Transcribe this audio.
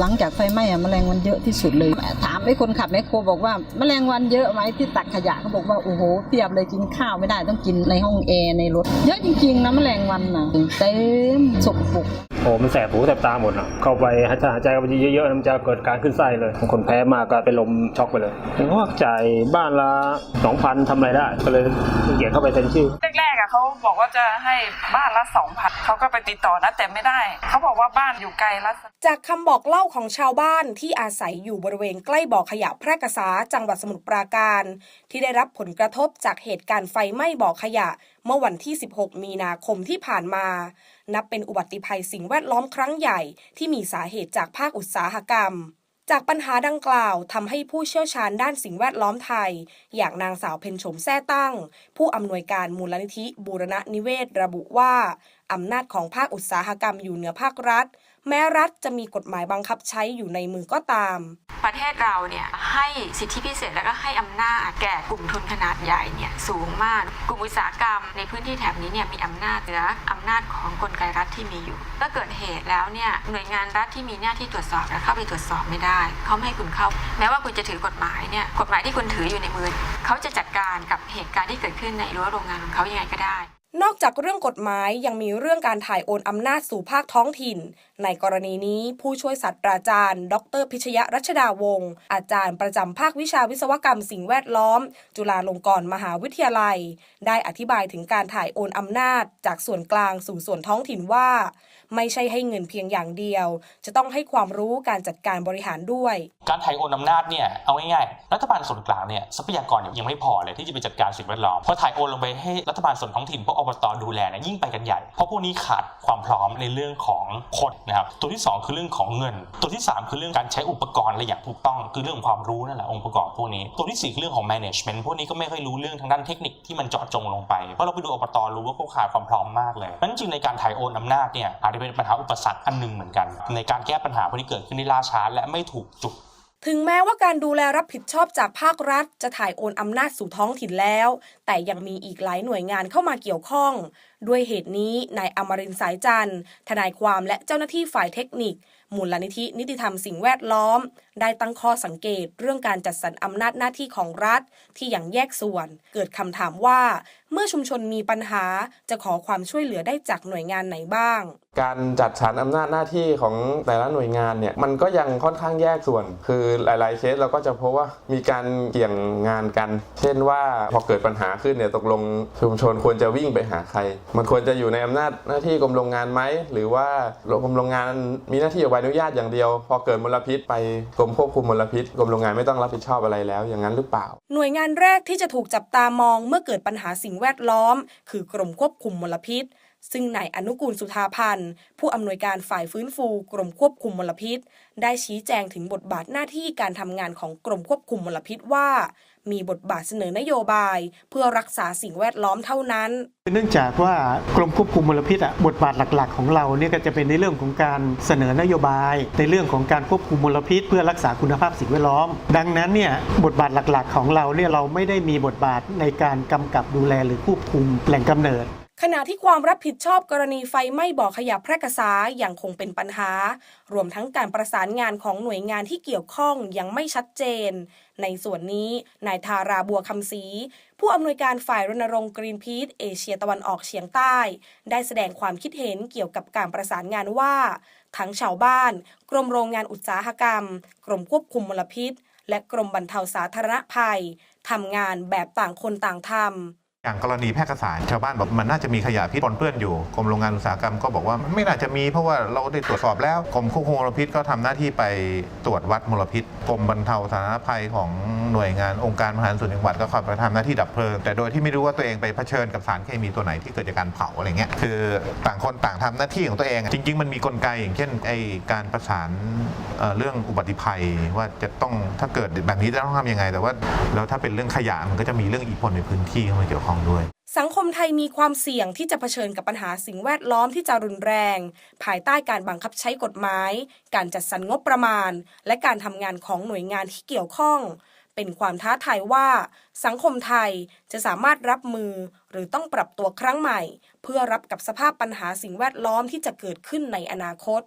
หลังจากไฟไหม้อะแมลงวันเยอะที่สุดเลย ถามไอ้คนขับแมคโครบอกว่าแมลงวันเยอะไหมที่ตักขยะเขาบอกว่าโอ้โหเทียบเลยกินข้าวไม่ได้ต้องกินในห้องแอร์ในรถ เยอะจริงๆนะแมลงวันนะเต็มสกปรกโอ้มันแสบหูแสบตาหมดอะเข้าไปหายใจหายใจเข้าไปเยอะๆมันจะเกิดการขึ้นไส้เลยคนแพ้มากก็เป็นลมช็อกไปเลยผมว่าจ่ายบ้านละสองพันทำอะไรได้ก็เลยเขียนเข้าไปเซ็นชื่อแรกๆอะ เขาบอกว่าจะให้บ้านละสองพันเขาก็ไปติดต่อนะแต่ไม่ได้ เขาบอกว่าบ้านอยู่ไกลละจากคำบอกเล่าของชาวบ้านที่อาศัยอยู่บริเวณใกล้บ่อขยะแพร่กษาจังหวัดสมุทรปราการ ที่ได้รับผลกระทบจากเหตุการณ์ไฟไหม้บ่อขยะ เมื่อวันที่ 16 มีนาคมที่ผ่านมา นับเป็นอุบัติภัยสิ่งแวดล้อมครั้งใหญ่ที่มีสาเหตุจากภาคอุตสาหกรรม จากปัญหาดังกล่าวทำให้ผู้เชี่ยวชาญด้านสิ่งแวดล้อมไทย อย่างนางสาวเพ็ญชมแท่ตั้ง ผู้อำนวยการมูลนิธิบูรณะนิเวศระบุว่า อำนาจของภาคอุตสาหกรรมอยู่เหนือภาครัฐ แม้รัฐจะมีกฎหมายบังคับใช้อยู่ในมือก็ตาม ประเทศเราเนี่ยให้สิทธิพิเศษแล้วก็ให้อำนาจแก่กลุ่มทุนขนาดใหญ่เนี่ยสูงมาก กลุ่มอุตสาหกรรมในพื้นที่แถบนี้เนี่ยมีอำนาจเหนืออำนาจของกลไกรัฐที่มีอยู่ถ้าเกิดเหตุแล้วเนี่ยหน่วยงานรัฐที่มีหน้าที่ตรวจสอบและเข้าไปตรวจสอบไม่ได้เขาไม่ให้คุณเข้า แม้ว่าคุณจะถือกฎหมายเนี่ยกฎหมายที่คุณถืออยู่ในมือเขาจะจัดการกับเหตุการณ์ที่เกิดขึ้นในรั้วโรงงานของเขายังไงก็ได้ นอกจากเรื่องกฎหมายยังมีเรื่องการถ่ายโอนอำนาจสู่ภาคท้องถิ่น ในกรณีนี้ผู้ช่วยศาสตราจารย์ ดรพิชยรัชดาวงศ์อาจารย์ประจำภาควิชาวิศวกรรมสิ่งแวดล้อม จุฬาลงกรณ์มหาวิทยาลัย ได้อธิบายถึงการถ่ายโอนอำนาจ จากส่วนกลางสู่ส่วนท้องถิ่นว่า ไม่ใช่ให้เงินเพียงอย่างเดียว จะต้องให้ความรู้การจัดการบริหารด้วย การถ่ายโอนอำนาจเนี่ยเอาง่ายๆรัฐบาลส่วนกลางเนี่ยทรัพยากรยังไม่พอเลยที่จะไปจัดการสิ่งแวดล้อมพอถ่ายโอนลงไปให้รัฐบาลส่วนท้องถิ่นพอบตดูแลนี่ยยิ่งไปกันใหญ่ เพราะพวกนี้ขาดความพร้อมในเรื่องของคนนะครับตัวที่สองคือเรื่องของเงิน ตัวที่สามคือเรื่องการใช้อุปกรณ์อะไรอย่างถูกต้องคือเรื่องความรู้นั่นแหละองค์ประกอบพวกนี้ตัวที่สี่คือเรื่องของ management พวกนี้ก็ไม่ค่อยรู้เรื่องทางด้านเทคนิคที่มันเจาะจงลงไปเพราะเราไปดูอบตรู้ว่าเขาขาดความพร้อมมากเลยนั้นจริงในการถ่ายโอนอำนาจเนี่ยอาจจะเป็นปัญหาอุปสรรคอันหนึ่งเหมือนกัน ในการแก้ปัญหาพวกนี้เกิดขึ้นได้ล่าช้าและไม่ถูกจุด ถึงแม้ว่าการดูแลรับผิดชอบจากภาครัฐ จะถ่ายโอนอำนาจสู่ท้องถิ่นแล้ว แต่ยังมีอีกหลายหน่วยงานเข้ามาเกี่ยวข้อง ด้วยเหตุนี้นายอมรินสายจันทร์ทนายความและเจ้าหน้าที่ฝ่ายเทคนิค มูลนิธินิติธรรมสิ่งแวดล้อม ได้ตั้งข้อสังเกตเรื่องการจัดสรรอำนาจหน้าที่ของรัฐ ที่อย่างแยกส่วน เกิดคำถามว่า เมื่อชุมชนมีปัญหาจะขอความช่วยเหลือได้จากหน่วยงานไหนบ้าง การจัดสรรอำนาจหน้าที่ของแต่ละหน่วยงานเนี่ยมันก็ยังค่อนข้างแยกส่วน คือหลาย ๆเคสเราก็จะพบว่ามีการเกี่ยงงานกัน เช่นว่าพอเกิดปัญหาขึ้นเนี่ยตกลงชุมชนควรจะวิ่งไปหาใครมันควรจะอยู่ในอำนาจหน้าที่กรมโรงงานไหมหรือว่ากรมโรงงานมีหน้าที่ออกใบอนุญาตอย่างเดียว พอเกิดมลพิษไปกรมควบคุมมลพิษกรมโรงงานไม่ต้องรับผิดชอบอะไรแล้ว อย่างนั้นหรือเปล่า หน่วยงานแรกที่จะถูกจับตามองเมื่อเกิดปัญหาสิ่งแวดล้อม คือกรมควบคุมมลพิษ ซึ่งนายอนุกูลสุธาพันธ์ ผู้อำนวยการฝ่ายฟื้นฟู กรมควบคุมมลพิษ ได้ชี้แจงถึงบทบาทหน้าที่การทำงานของกรมควบคุมมลพิษว่า มีบทบาทเสนอนโยบาย เพื่อรักษาสิ่งแวดล้อมเท่านั้น เนื่องจากว่ากรมควบคุมมลพิษอะบทบาทหลัก ๆ ของเราเนี่ยก็จะเป็นในเรื่องของการเสนอนโยบาย ในเรื่องของการควบคุมมลพิษ เพื่อรักษาคุณภาพสิ่งแวดล้อม ดังนั้นเนี่ยบทบาทหลักๆ ของเราเนี่ยเราไม่ได้มีบทบาทในการกำกับดูแลหรือควบคุมแหล่งกำเนิด ขณะที่ความรับผิดชอบกรณีไฟไหม้บ่อขยะแพร่กษาอย่างคงเป็นปัญหา รวมทั้งการประสานงานของหน่วยงานที่เกี่ยวข้องยังไม่ชัดเจน ในส่วนนี้ นายทาราบัวคำศรีผู้อำนวยการฝ่ายรณรงค์กรีนพีทเอเชียตะวันออกเฉียงใต้ ได้แสดงความคิดเห็นเกี่ยวกับการประสานงานว่า ทั้งชาวบ้าน กรมโรงงานอุตสาหกรรม กรมควบคุมมลพิษ และกรมบรรเทาสาธารณภัยทำงานแบบต่างคนต่างทำ อย่างกรณีแพร่กษานชาวบ้านบอกมันน่าจะมีขยะพิษปนเปื้อนอยู่กรมโรงงานอุตสาหกรรมก็บอกว่าไม่น่าจะมีเพราะว่าเราได้ตรวจสอบแล้วกรมควบคุมมลพิษก็ทำหน้าที่ไปตรวจวัดมลพิษกรมบรรเทาสาธารณภัยของหน่วยงานองค์การมหาส่วนจังหวัดก็เข้าไปทำหน้าที่ดับเพลิง แต่โดยที่ไม่รู้ว่าตัวเองไปเผชิญกับสารเคมีตัวไหนที่เกิดจากการเผาอะไรเงี้ยคือต่างคนต่างทำหน้าที่ของตัวเอง จริง ๆ มันมีกลไกอย่างเช่นไอการประสานเรื่องอุบัติภัยว่าจะต้องถ้าเกิดแบบนี้จะต้องทำยังไง แต่ว่าแล้วถ้าเป็นเรื่องขยะมันก็จะมีเรื่องอิทธิพลในพื้นที่เข้ามาเกี่ยวข้องด้วย สังคมไทยมีความเสี่ยงที่จะเผชิญกับปัญหาสิ่งแวดล้อมที่จะรุนแรง ภายใต้การบังคับใช้กฎหมาย การจัดสรรงบประมาณ และการทำงานของหน่วยงานที่เกี่ยวข้อง เป็นความท้าทายว่า สังคมไทยจะสามารถรับมือ หรือต้องปรับตัวครั้งใหม่ เพื่อรับกับสภาพปัญหาสิ่งแวดล้อมที่จะเกิดขึ้นในอนาคต